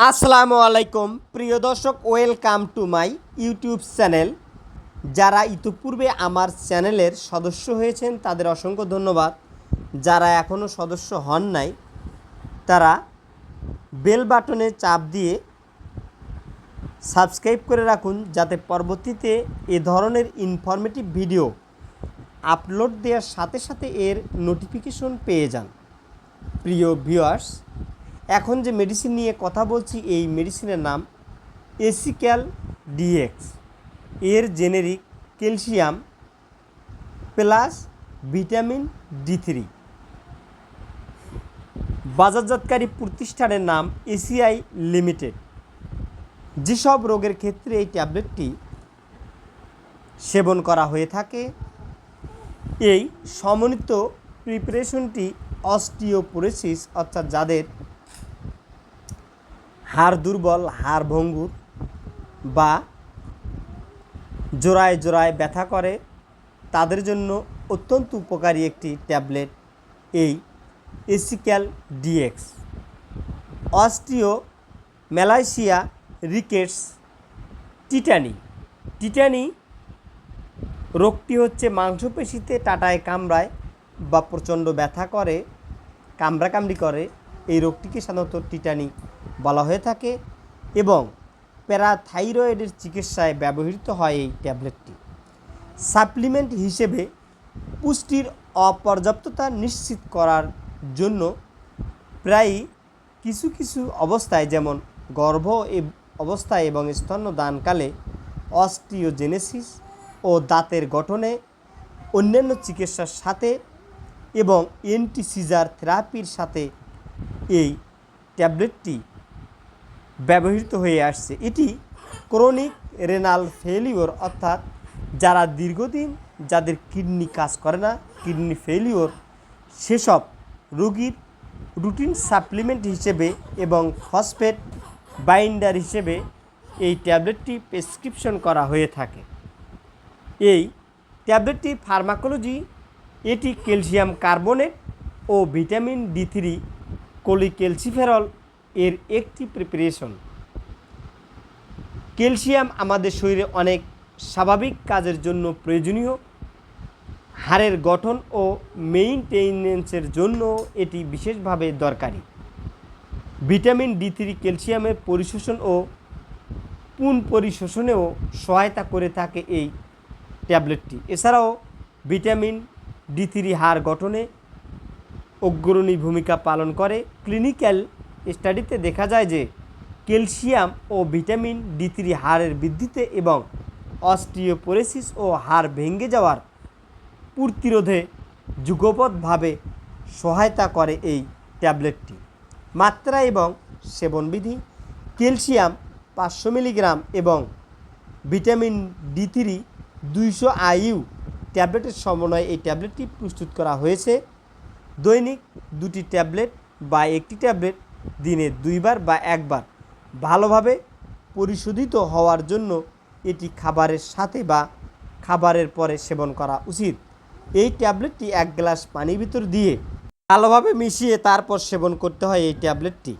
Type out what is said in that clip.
আসসালামু আলাইকুম। প্রিয় দর্শক, welcome to my YouTube channel. যারা ইতিপূর্বে আমার চ্যানেলের সদস্য হয়েছেন, তাদের অসংখ্য ধন্যবাদ। যারা এখনও সদস্য হন নাই, তারা বেল বাটনে চাপ দিয়ে সাবস্ক্রাইব করে রাখুন, যাতে পরবর্তীতে এ ধরনের ইনফরমেটিভ ভিডিও আপলোড দেওয়ার সাথে সাথে এর নোটিফিকেশন পেয়ে যান। প্রিয় ভিউয়ার্স এখন যে মেডিসিন নিয়ে কথা বলছি, এই মেডিসিনের নাম এসিক্যাল ডিএক্স এর generic calcium plus vitamin D three বাজারজাতকারী প্রতিষ্ঠানের নাম এসিআই লিমিটেড যেসব রোগের ক্ষেত্রে এই ট্যাবলেটটি সেবন করা হয়ে থাকে, এই সমন্বিত প্রিপারেশনটি অস্টিওপোরেসিস অর্থাৎ যাদের হাড় দুর্বল, হাড় ভঙ্গুর বা জোড়ায় জোড়ায় ব্যথা করে, তাদের জন্য অত্যন্ত উপকারী একটি ট্যাবলেট এই এসিক্যাল DX. Osteomalacia rickets tetany. Tetany রোগটি হচ্ছে মাংসপেশিতে টাটায় কামড়ায় বা প্রচণ্ড ব্যথা করে, কামড়াকামড়ি করে। এই রোগটিকে সাধারণত টিটানি বলা হয়ে থাকে এবং প্যারাথাইরয়েডের চিকিৎসায় ব্যবহৃত হয় এই ট্যাবলেটটি। সাপ্লিমেন্ট হিসেবে পুষ্টির অপর্যাপ্ততা নিশ্চিত করার জন্য প্রায়ই কিছু কিছু অবস্থায় যেমন গর্ভ অবস্থায় এবং স্তন্যদানকালে অস্টিওজেনেসিস ও দাঁতের গঠনে অন্যান্য চিকিৎসার সাথে এবং এন্টিসিজার থেরাপির সাথে এই ট্যাবলেটটি ব্যবহৃত হয়ে আসছে। এটি ক্রনিক রেনাল ফেলিওর অর্থাৎ যারা দীর্ঘদিন যাদের কিডনি কাজ করে না, কিডনি ফেলিওর সেসব রোগীর রুটিন সাপ্লিমেন্ট হিসেবে এবং ফসফেট বাইন্ডার হিসেবে এই ট্যাবলেটটি প্রেসক্রিপশন করা হয়ে থাকে। এই ট্যাবলেটটি ফার্মাকোলজি, এটি ক্যালসিয়াম কার্বনেট ও ভিটামিন ডি থ্রি, কোলিক্যালসিফেরল এর একটি প্রিপারেশন ক্যালসিয়াম আমাদের শরীরে অনেক স্বাভাবিক কাজের জন্য প্রয়োজনীয়। হাড়ের গঠন ও মেইনটেনেন্সের জন্য এটি বিশেষভাবে দরকারি। ভিটামিন ডি থ্রি ক্যালসিয়ামের পরিশোষণ ও পুন পরিশোষণেও সহায়তা করে থাকে এই ট্যাবলেটটি। এছাড়াও ভিটামিন ডি থ্রি হাড় গঠনে অগ্রণী ভূমিকা পালন করে। ক্লিনিক্যাল স্টাডিতে দেখা যায় যে ক্যালসিয়াম ও ভিটামিন ডি থ্রি হাড়ের বৃদ্ধিতে এবং অস্টিওপোরেসিস ও হাড় ভেঙে যাওয়ার প্রতিরোধে যুগপৎভাবে সহায়তা করে এই ট্যাবলেটটি। মাত্রা এবং সেবনবিধি, ক্যালসিয়াম পাঁচশো মিলিগ্রাম এবং ভিটামিন ডি থ্রি দুইশো আইইউ ট্যাবলেটের সমন্বয়ে এই ট্যাবলেটটি প্রস্তুত করা হয়েছে। দৈনিক দুটি ট্যাবলেট বা একটি ট্যাবলেট দিনে দুইবার বা একবার ভালোভাবে পরিশোধিত হওয়ার জন্য এটি খাবারের সাথে বা খাবারের পরে সেবন করা উচিত। এই ট্যাবলেটটি এক গ্লাস পানির ভিতর দিয়ে ভালোভাবে মিশিয়ে তারপর সেবন করতে হয় এই ট্যাবলেটটি।